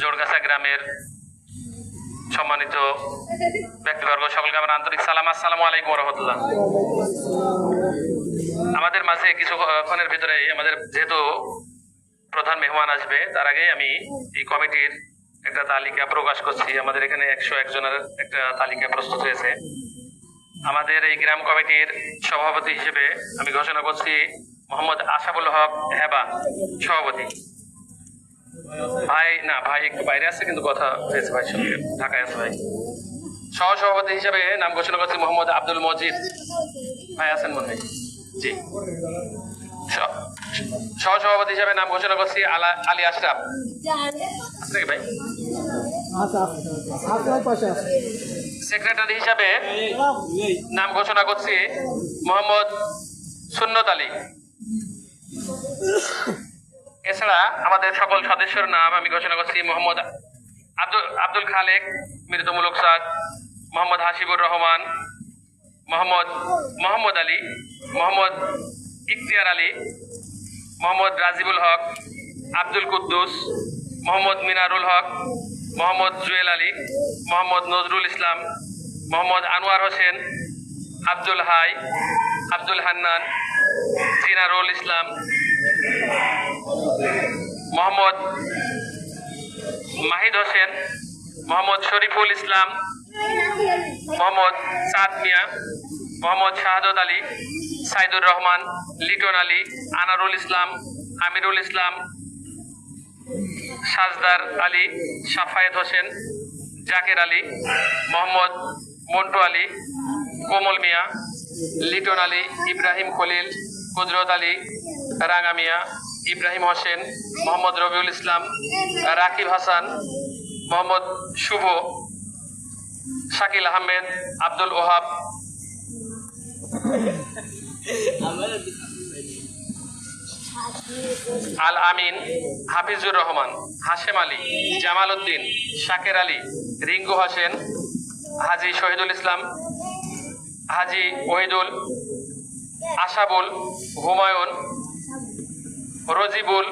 জোরগাছা গ্রামের সম্মানিত ব্যক্তিবর্গ, সকলকে আমার আন্তরিক সালাম। আসসালামু আলাইকুম রহমতুল্লাহ। আমাদের মাঝে কিছুক্ষণের ভিতরে আমাদের যেহেতু প্রধান মেহমান আসবে, তার আগে আমি এই কমিটির একটা তালিকা প্রকাশ করছি। আমাদের এখানে একশো একজনের একটা তালিকা প্রস্তুত হয়েছে। আমাদের এই গ্রাম কমিটির সভাপতি হিসেবে আমি ঘোষণা করছি মোহাম্মদ আশাফুল হক হেবা সভাপতি। ভাই, না, ভাই একটু বাইরে আছে, কিন্তু কথা হয়েছে ভাই সঙ্গে। ঢাকায় আছে ভাই। সহ সভাপতি হিসেবে নাম ঘোষণা করছি মোহাম্মদ আব্দুল মজিদ। ভাই আছেন মনে হয়? জি। সহ- সহ সভাপতি হিসেবে নাম ঘোষণা করছি আলা, আলী আশরাফ। আছে নাকি ভাই? সেক্রেটারি হিসাবে নাম ঘোষণা করছি মোহাম্মদ সুন্নত আলী। এছাড়া আমাদের সকল সদস্যের নাম আমি ঘোষণা করছি, মোহাম্মদ আব্দুল আব্দুল খালেক মৃতমূলক সাদ মোহাম্মদ হাসিবুর রহমান, মোহাম্মদ মোহাম্মদ আলী, মোহাম্মদ ইখতিয়ার আলী, মোহাম্মদ রাজিবুল হক, আব্দুল কুদ্দুস, মোহাম্মদ মিনারুল হক, মোহাম্মদ জুয়েল আলী, মোহাম্মদ নজরুল ইসলাম, মোহাম্মদ আনোয়ার হোসেন, আব্দুল হাই, আব্দুল হান্নান, জিনারুল ইসলাম মোহাম্মদ মাহিদ হোসেন, মোহাম্মদ শরীফুল ইসলাম, মোহাম্মদ সাদ মিয়া, মোহাম্মদ শাহাদত আলী, সাইদুর রহমান, লিটন আলী, আনারুল ইসলাম, আমিরুল ইসলাম, সাজদার আলী, সাফায়েত হোসেন, জাকের আলী, মোহাম্মদ মন্টু আলী, কোমল মিয়া, লিটন আলী, ইব্রাহিম খলিল কুদরত আলী রাঙা মিয়া ইব্রাহিম হোসেন, মোহাম্মদ রবিউল ইসলাম, রাকিব হাসান, মোহাম্মদ শুভ, শাকিল আহমেদ, আব্দুল ওহাব। আল আমিন, হাফিজুর রহমান, হাশেম আলী, জামাল উদ্দিন, শাকের আলী, রিঙ্কু হোসেন, হাজি শহীদুল ইসলাম, হাজি ওহিদুল আশাবুল, হুমায়ুন, রজিবুল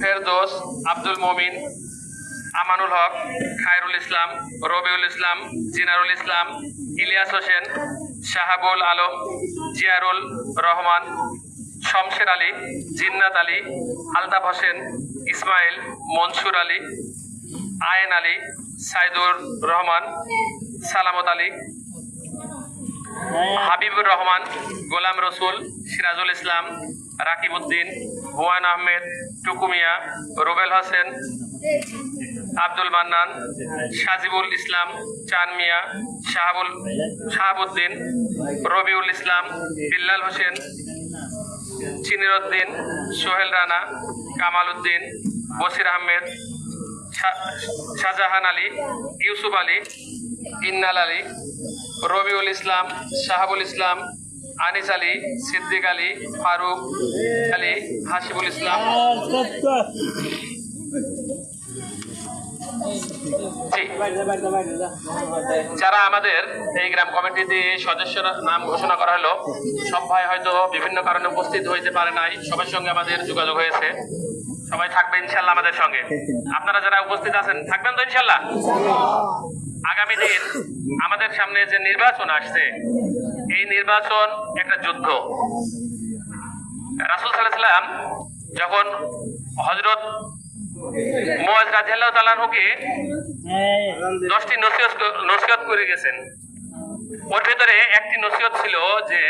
ফেরদোস, আব্দুল মমিন, আমানুল হক, খায়রুল ইসলাম, রবিউল ইসলাম, জিনারুল ইসলাম, ইলিয়াস হোসেন, শাহাবুল আলম, জিয়ারুল রহমান, শমশের আলী, জিন্নাত আলী, আলতাফ হোসেন, ইসমাইল, মনসুর আলী, আয়েন আলী, সাইদুর রহমান, সালামত আলী হাবিবুর রহমান, গোলাম রসুল, সিরাজুল ইসলাম, রাকিব উদ্দিন হুমায়ুন আহমেদ টুকুমিয়া রুবেল হোসেন, আব্দুল মান্নান, সাজিবুল ইসলাম, চান মিয়া, শাহাবুল, শাহাবুদ্দিন, রবিউল ইসলাম, বিল্লাল হোসেন চিনিরুদ্দিন সোহেল রানা, কামাল উদ্দিন, বসির আহমেদ শাহজাহান আলী, ইউসুফ আলী, ইন্নাল আলী রবিউল ইসলাম, শাহাবুল ইসলাম, আনিস আলী, সিদ্দিক আলী, ফারুক আলী, হাসিবুল ইসলাম। যারা আমাদের এই গ্রাম কমিটিতে সদস্যর নাম ঘোষণা করা হলো সব ভাই হয়তো বিভিন্ন কারণে উপস্থিত হইতে পারে নাই, সবার সঙ্গে আমাদের যোগাযোগ হয়েছে। সবাই থাকবে ইনশাল্লাহ আমাদের সঙ্গে। আপনারা যারা উপস্থিত আছেন, থাকবেন তো ইনশাল্লাহ? আগামী দিন আমাদের সামনে যে নির্বাচন আসছে, এই নির্বাচন একটা যুদ্ধ। রাসুল সাল্লাম যখন হজরত মোয়াজ রাজিয়াল্লাহ তালানহুকে দশটি নসিহত নসিহত করে গেছেন, ওর ভেতরে একটি নসিহত ছিল যে,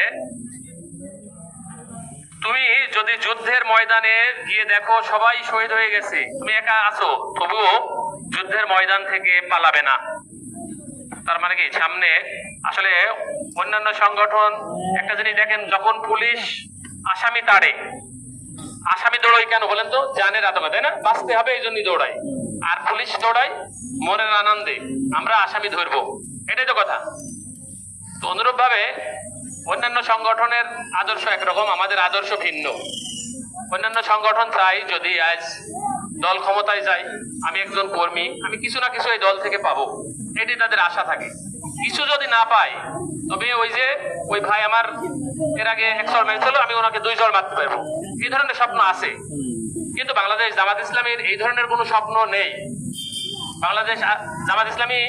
তুমি যদি যুদ্ধের ময়দানে গিয়ে দেখো সবাই শহীদ হয়ে গেছে, তুমি একা আছো, তবুও যুদ্ধের ময়দান থেকে পালাবে না। তার মানে কি? সামনে আসলে অন্যান্য সংগঠন, একটা জিনিস দেখেন, যখন পুলিশ আসামি তাড়ে, আসামি দৌড়াই কেন বলেন তো? জানের আতঙ্কে তাই না? বাঁচতে হবে, এই জন্যই দৌড়াই আর পুলিশ দৌড়াই মনের আনন্দে আমরা আসামি ধরবো। এটাই তো কথা। তো অনুরূপ ভাবে অন্যান্য সংগঠনের আদর্শ একরকম, আমাদের আদর্শ ভিন্ন। অন্যান্য সংগঠন চাই যদি আজ দল ক্ষমতায় যায় আমি একজন কর্মী, আমি কিছু না কিছু এই দল থেকে পাবো। এটি তাদের আশা থাকে। কিছু যদি না পাই তবে ওই যে ওই ভাই আমার এর আগে এক চল মেরেছিল, আমি ওনাকে দুই চল মারতে পারব। এই ধরনের স্বপ্ন আছে। কিন্তু বাংলাদেশ জামাত ইসলামীর এই ধরনের কোনো স্বপ্ন নেই। বাংলাদেশ জামাত ইসলামী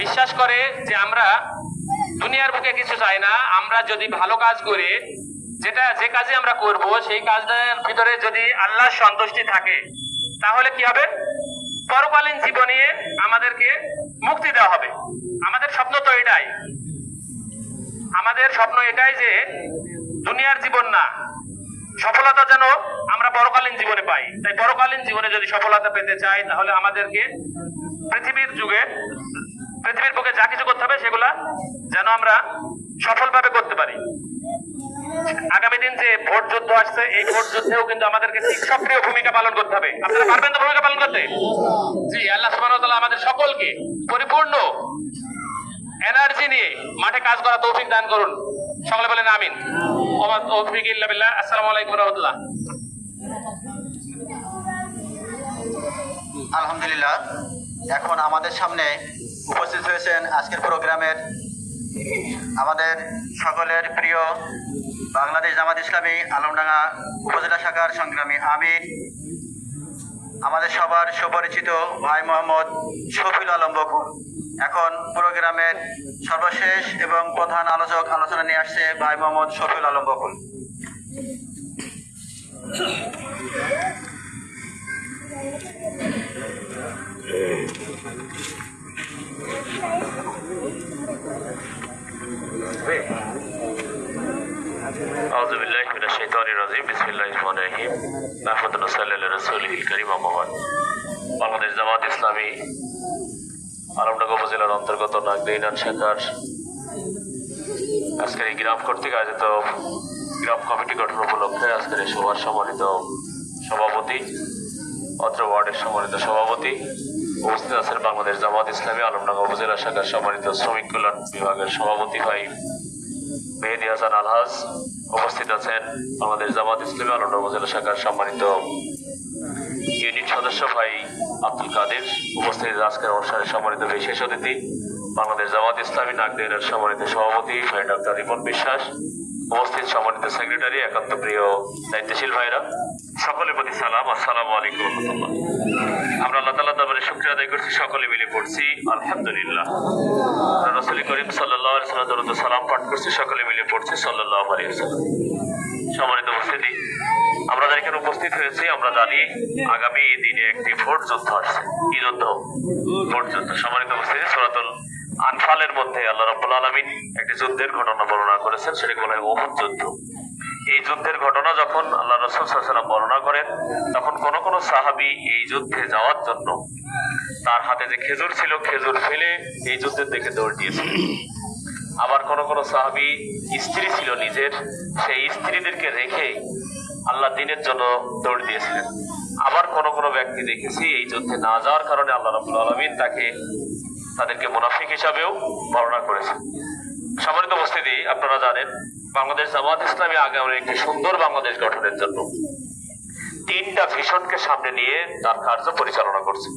বিশ্বাস করে যে আমরা দুনিয়ার বুকে কিছু চাই না, আমরা যদি ভালো কাজ করি, যেটা যে কাজে আমরা করব, সেই কাজটার ভিতরে যদি আল্লাহর সন্তুষ্টি থাকে তাহলে কি হবে? পরকালীন জীবনে আমাদেরকে মুক্তি দেওয়া হবে। আমাদের স্বপ্ন তো এটাই। আমাদের স্বপ্ন এটাই যে দুনিয়ার জীবন না, সফলতা যেন আমরা পরকালীন জীবনে পাই। তাই পরকালীন জীবনে যদি সফলতা পেতে চাই, তাহলে আমাদেরকে পৃথিবীর যুগে, পৃথিবীর বুকে যা কিছু করতে হবে, সেগুলা যেন আমরা সফলভাবে করতে পারি আগামী দিন যে ভোট যুদ্ধ আসছে, এই ভোট যুদ্ধেও কিন্তু আমাদেরকে সক্রিয় ভূমিকা পালন করতে হবে। আপনারা পারবেন তো ভূমিকা পালন করতে? জি, আল্লাহ সুবহানাহু আমাদের সকলকে পরিপূর্ণ এনার্জি নিয়ে মাঠে কাজ করা তৌফিক দান করুন। সকলে বলেন আমিন। তৌফিক ইল্লা বিল্লাহ। আসসালামু আলাইকুম রাহমাতুল্লাহ। আলহামদুলিল্লাহ। এখন আমাদের সামনে উপস্থিত হয়েছেন আজকের প্রোগ্রামের আমাদের সকলের প্রিয় বাংলাদেশ জামাত ইসলামী আলমডাঙ্গা উপজেলা শাখার সংগ্রামী আমি, আমাদের সবার সুপরিচিত ভাই মোহাম্মদ শফিল আলম বকুর এখন প্রোগ্রামের সর্বশেষ এবং প্রধান আলোচক আলোচনা নিয়ে আসছে ভাই মোহাম্মদ শফিল আলম বকুল Thank you. জামাত ইসলামী আলমডাঙ্গা উপজেলার অন্তর্গত নাগদিনান শাখার আজকের এই গ্রাম কর্তৃক আয়োজিত গ্রাম কমিটি গঠন উপলক্ষে আজকের এই সভার সম্মানিত সভাপতি, অত্র ওয়ার্ডের সম্মানিত সভাপতি, উপস্থিত আছেন বাংলাদেশ জামাত ইসলামী আলমডাঙ্গা উপজেলা শাখার সম্মানিত শ্রমিক কল্যাণ বিভাগের সভাপতি ভাই মেহেদি হাসান আলহাজ, উপস্থিত আছেন বাংলাদেশ জামাত ইসলামী আলমডাঙ্গা উপজেলা শাখার সম্মানিত ইউনিট সদস্য ভাই আব্দুল কাদের। উপস্থিত আজকের অনুষ্ঠানের সম্মানিত বিশেষ অতিথি, বাংলাদেশ জামাত ইসলামী নাগদের সম্মানিত সভাপতি ভাই ডক্টর রিপন বিশ্বাস, উপস্থিত সম্মানিত সেক্রেটারি একান্ত প্রিয় দায়িত্বশীল ভাইরা। সকলের প্রতি সালাম, আসসালামু আলাইকুম রহমতুল্লাহ। আমরা আল্লাহ তালা দরবারে শুক্রিয়া আদায় করছি, সকলে মিলে পড়ছি, আলহামদুলিল্লাহ। রসুল করিম সাল্লাহ সালাম পাঠ করছি, সকলে মিলে পড়ছি সাল্লাহ আলী সম্মানিত উপস্থিতি। আমরা যারা এখানে উপস্থিত হয়েছি, আমরা জানি আগামী দিনে একটি ভোট যুদ্ধ আসছে। কি যুদ্ধ? ভোট যুদ্ধ। সম্মানিত উপস্থিতি, সরাতুল আনফালের মধ্যে আল্লাহ রাব্বুল আলামিন একটি যুদ্ধের ঘটনা বর্ণনা করেছেন সেটাকে বলা হয় ওহুদ যুদ্ধ। এই যুদ্ধের ঘটনা যখন আল্লাহ রসুল সাল্লাম বর্ণনা করেন, তখন কোন কোন সাহাবি এই যুদ্ধে যাওয়ার জন্য তার হাতে যে খেজুর ছিল, খেজুর ফেলে এই যুদ্ধের দিকে দৌড় দিয়েছিল আবার কোন কোন সাহাবি স্ত্রী ছিল নিজের, সেই স্ত্রীদেরকে রেখে আল্লাহ দিনের জন্য দৌড় দিয়েছিলেন। আবার কোন কোন ব্যক্তি দেখেছি এই যুদ্ধে না যাওয়ার কারণে আল্লাহ রাবুল আলমিন তাকে, তাদেরকে মুনাফিক হিসাবেও বর্ণনা করেছেন। সম্মানিত উপস্থিতি, আপনারা জানেন, বাংলাদেশ জামাত ইসলামী আগামী একটি সুন্দর বাংলাদেশ গঠনের জন্য তিনটা ভিশনকে সামনে নিয়ে তার কার্য পরিচালনা করছে।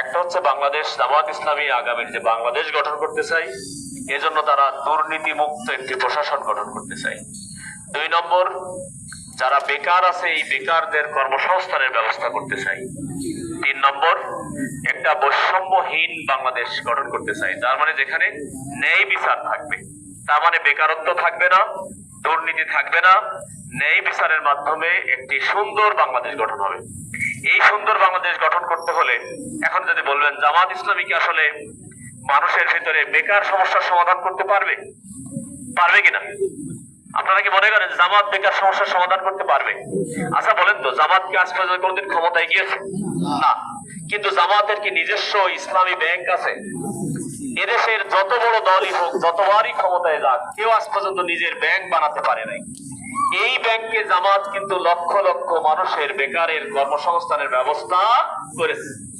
একটা হচ্ছে বাংলাদেশ জামাত ইসলামী আগামীর যে বাংলাদেশ গঠন করতে চাই এজন্য তারা দুর্নীতি মুক্ত একটি প্রশাসন গঠন করতে চাই দুই নম্বর, যারা বেকার আছে, এই বেকারদের কর্মসংস্থানের ব্যবস্থা করতে চাই তিন নম্বর, একটা বৈষম্যহীন বাংলাদেশ গঠন করতে চাই তার মানে যেখানে ন্যায় বিচার থাকবে। তার মানে বেকারত্ব থাকবে না, দুর্নীতি থাকবে না, ন্যায় বিচারের মাধ্যমে একটি সুন্দর বাংলাদেশ গঠন হবে। এই সুন্দর বাংলাদেশ গঠন করতে হলে, এখন যদি বলবেন জামাত ইসলামী কি আসলে মানুষের ভিতরে বেকার সমস্যার সমাধান করতে পারবে? পারবে কিনা? আপনারা কি মনে করেন জামাত বেকার সমস্যার সমাধান করতে পারবে? আচ্ছা বলেন তো, জামাত কি আজ পর্যন্ত কোনদিন ক্ষমতায় গিয়েছে? না। কিন্তু জামাতের কি নিজস্ব ইসলামী ব্যাংক আছে? এদেশের যত বড় দলই হোক, যতবারই ক্ষমতায় যাক, কেউ আজ পর্যন্ত নিজের ব্যাংক বানাতে পারে নাই। এই ব্যাংকে জামাত কিন্তু লক্ষ লক্ষ মানুষের বেকারের কর্মসংস্থানের ব্যবস্থা করেছে।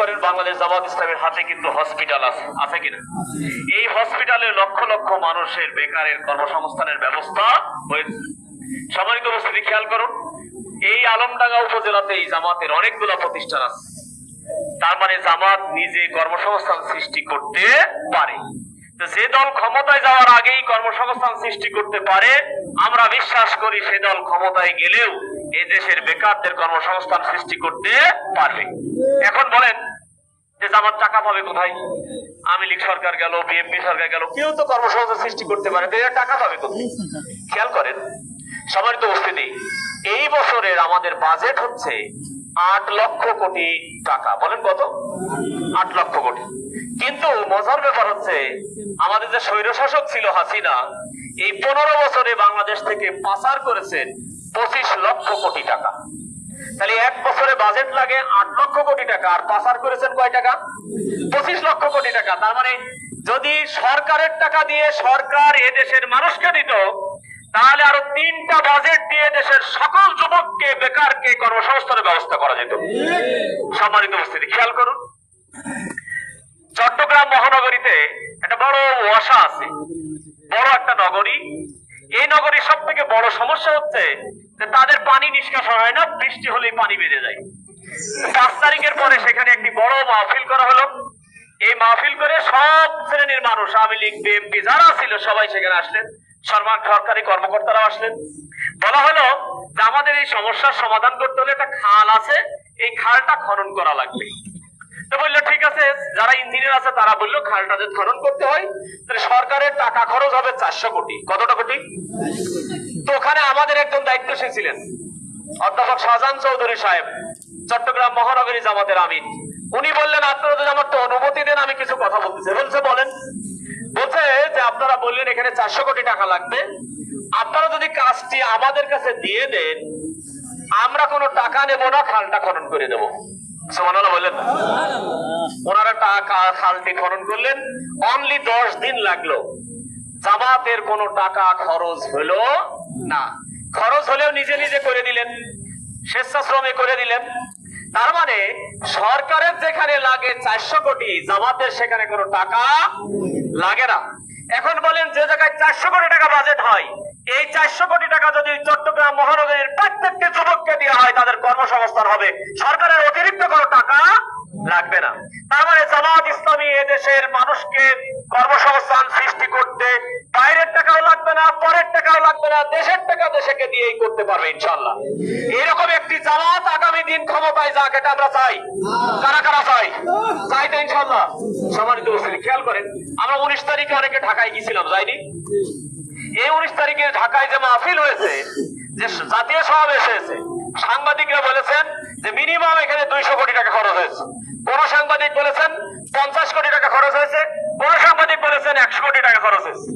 করেন, বাংলাদেশ জামাত ইসলামের হাতে কিন্তু হসপিটাল আছে। আছে কিনা? এই হসপিটালে লক্ষ লক্ষ মানুষের বেকারের কর্মসংস্থানের ব্যবস্থা হয়েছে। খেয়াল করুন, এই আলমডাঙ্গা উপজেলাতে এই জামাতের অনেকগুলো প্রতিষ্ঠান আছে। তার মানে জামাত নিজে কর্মসংস্থান সৃষ্টি করতে পারে। যে দল ক্ষমতায় যাওয়ার আগেই কর্মসংস্থান সৃষ্টি করতে পারে, আমরা বিশ্বাস করি সে দল ক্ষমতায় গেলেও এই দেশের বেকারদের কর্মসংস্থান সৃষ্টি করতে পারবে। এখন বলেন যে জামাত টাকা পাবে কোথায়? আমি লীগ সরকার গেল বিএনপি সরকার গেল, কেউ তো কর্মসংস্থান সৃষ্টি করতে পারে তো টাকা পাবে কোথায়? খেয়াল করেন সম্মানিত উপস্থিতি এই বছরের আমাদের বাজেট হচ্ছে আট লক্ষ কোটি টাকা। বলেন কত? আট লক্ষ কোটি। কিন্তু মজার ব্যাপার হচ্ছে, আমাদের যে স্বৈরশাসক ছিল হাসিনা, এই পনেরো বছরে বাংলাদেশ থেকে পাচার করেছেন পঁচিশ লক্ষ কোটি টাকা। তাহলে এক বছরে বাজেট লাগে আট লক্ষ কোটি টাকা, আর পাচার করেছেন কয় টাকা? পঁচিশ লক্ষ কোটি টাকা। তার মানে যদি সরকারের টাকা দিয়ে সরকার এদেশের মানুষকে দিত, তাহলে আরও তিনটা বাজেট দিয়ে দেশের সকল যুবককে, বেকারকে কর্মসংস্থানের ব্যবস্থা করা যেত। সম্মানিত উপস্থিতি, খেয়াল করুন। চট্টগ্রাম মহানগরীতে একটা বড় ওয়াসা আছে, বড় একটা নগরী। এই নগরীর সব থেকে বড় সমস্যা হচ্ছে তাদের পানি নিষ্কাশন হয় না, বৃষ্টি হলেই পানি বেড়ে যায়। পাঁচ তারিখের পরে সেখানে একটি বড় মাহফিল করা হলো। এই মাহফিল করে সব শ্রেণির মানুষ, আওয়ামী লীগ বিএনপি যারা ছিল, সবাই সেখানে আসলেন। সরকার সরকারি কর্মকর্তারা আসলেন। বলা হলো যে আমাদের এই সমস্যার সমাধান করতে হলে একটা খাল আছে, এই খালটা খনন করা লাগবে। তো বলল, ঠিক আছে, যারা ইঞ্জিনিয়ার আছে, তারা বলল, খালটা যদি খনন করতে হয়, তাহলে সরকারের টাকা খরচ হবে চারশো কোটি। কতটা কোটি? ওখানে আমাদের একজন দায়িত্বশীল ছিলেন, অধ্যাপক শাহজাহান চৌধুরী সাহেব, চট্টগ্রাম মহানগরী জামাতের আমির। উনি বললেন, আপনারা যদি আমার তো অনুমতি দেন, আমি কিছু কথা বলতেছি। বলছে, বলেন। বলছে যে, আপনারা বললেন এখানে চারশো কোটি টাকা লাগবে। আপনারা যদি কাজটি আমাদের কাছে দিয়ে দেন, আমরা কোনো টাকা নেব না, খালটা খনন করে দেবো। বললেন। ওনারা টাকা, খালটি খনন করলেন। অনলি দশ দিন লাগল। জামাতের কোনো টাকা খরচ হলো না। খরচ হলেও নিজে নিজে করে দিলেন স্বেচ্ছাশ্রমে করে দিলেন তার মানে সরকারের যেখানে লাগে চারশো কোটি, জামাতের সেখানে কোনো টাকা লাগে না। এখন বলেন যে জায়গায় চারশো কোটি টাকা বাজেট হয়, এই চারশো কোটি টাকা যদি চট্টগ্রাম মহানগরীর প্রত্যেকটি যুবককে দেওয়া হয়, তাদের কর্মসংস্থান হবে। সরকারের অতিরিক্ত কোনো টাকা লাগবে না। তার মানে জামাত ইসলামী এদেশের মানুষকে কর্মসংস্থান সৃষ্টি করতে বাইরের টাকাও লাগবে না, পরের টাকাও লাগবে না, দেশের টাকা দেশকে দিয়েই করতে পারবে ইনশাল্লাহ এরকম একটি জামাত আগামী দিন ক্ষমতায় যাক, এটা আমরা চাই। কারা কারা চাই চাই তো ইনশাল্লাহ সম্মানিত উপস্থিতি, খেয়াল করেন, আমরা উনিশ তারিখে অনেকে ঢাকায় গিয়েছিলাম, যাইনি? এই উনিশ তারিখে ঢাকায় যে মাহফিল হয়েছে, যে জাতীয় সমাবেশ হয়েছে, সাংবাদিকরা বলেছেন যে মিনিমাম এখানে দুইশো কোটি টাকা খরচ হয়েছে। কোন সাংবাদিক বলেছেন, পঞ্চাশ কোটি টাকা খরচ হয়েছে, কোন সাংবাদিক বলেছেন একশো কোটি টাকা খরচ হয়েছে।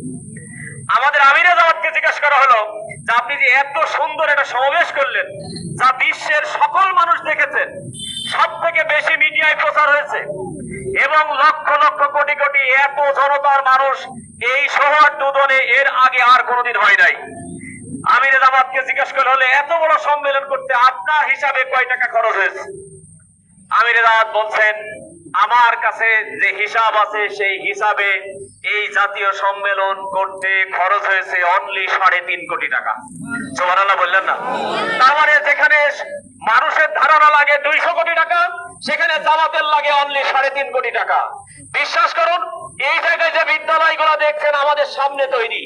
আমাদের আমিরে জামাতকে জিজ্ঞাসা করা হলো যে আপনি যে এত সুন্দর একটা সমাবেশ করলেন, যা বিশ্বের সকল মানুষ দেখেছেন সব থেকে বেশি মিডিয়ায় প্রচার হয়েছে, এবং লক্ষ লক্ষ কোটি কোটি এত জনতার মানুষ এই শহর দুদনে এর আগে আর কোনোদিন হয় নাই। আমির জিজ্ঞাসা হলে এত বড় সম্মেলন করতে আপনার হিসাবে কয় টাকা খরচ হয়েছে? আমির বলছেন, আমার কাছে যে হিসাব আছে সেই হিসাবে এই জাতীয় সম্মেলন করতে খরচ হয়েছে অনলি সাড়ে তিন কোটি টাকা। সোমানাল্লাহ বললেন না? তার মানে যেখানে মানুষের ধারণা লাগে দুইশো কোটি টাকা, সেখানে জামাতের লাগে অনলি সাড়ে তিন কোটি টাকা। বিশ্বাস করুন, এই জায়গায় আমাদের সামনে তৈরি।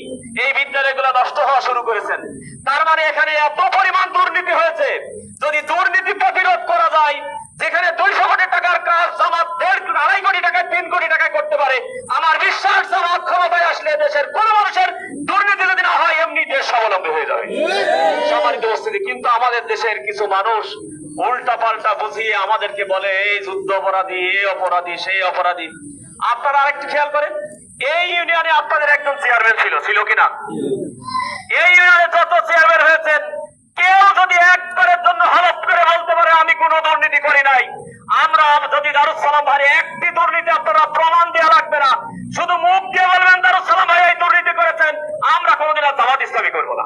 এই বিদ্যালয়গুলো নষ্ট হওয়া শুরু করেছেন। তার মানে এখানে এত পরিমাণ দুর্নীতি হয়েছে, যদি দুর্নীতি প্রতিরোধ করা যায়, যেখানে দুইশো কোটি টাকার কাজ জামাত দেড়, আড়াই কোটি টাকায় তিন কোটি টাকায় করতে পারে, আমার বিশ্বাস জামাত ক্ষমতায় আসলে দেশের কোন মানুষের দুর্নীতি যদি না হয়, এমনি দেশ স্বাবলম্বী হয়ে যাবে। সম্মানিত উপস্থিতি, কিন্তু আমাদের দেশের কিছু মানুষ উল্টা পাল্টা বুঝিয়ে আমাদেরকে বলে, এই যুদ্ধ অপরাধী এই অপরাধী, সেই অপরাধী। আপনারা আরেকটু খেয়াল করেন এই ইউনিয়নে আপনাদের একজন চেয়ারম্যান ছিল ছিল কিনা? এই ইউনিয়নে যত চেয়ারম্যান হয়েছেন, কেউ যদি একবারের জন্য হলফ করে বলতে পারে, আমি কোনো দুর্নীতি করি নাই। আমরা যদি দারুসালাম ভাই একটি দুর্নীতি আপনারা প্রমাণ দেওয়া লাগবে না, শুধু মুখ দিয়ে বলবেন দারুসালাম ভাই এই দুর্নীতি করেছেন। আমরা কোনোদিন আর জামাত ইসলামী করব না।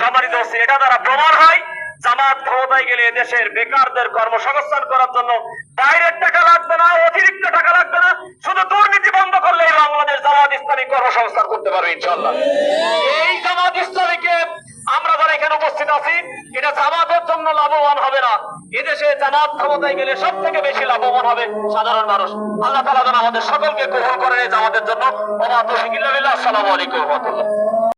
সম্মানিত হচ্ছে এটা দ্বারা প্রমাণ হয়, জামাত ক্ষমতায় গেলে দেশের বেকারদের কর্মসংস্থান করার জন্য বাইরের টাকা লাগবে না, অতিরিক্ত টাকা লাগবে না, শুধু দুর্নীতি বন্ধ করলে বাংলাদেশ জামাত ইসলামী কর্মসংস্থান করতে পারবে ইনশাল্লাহ এই জামাত ইসলামীকে আমরা যারা এখানে উপস্থিত আছি, এটা জামাতের জন্য লাভবান হবে না। এদেশে জামাত ক্ষমতায় গেলে সব থেকে বেশি লাভবান হবে সাধারণ মানুষ। আল্লাহ তালা যেন আমাদের সকলকে গ্রহণ করেন জামাতের জন্য। ওমা তৌফিক ইল্লা আসসালামু আলাইকুম রাহমাতুল্লাহ।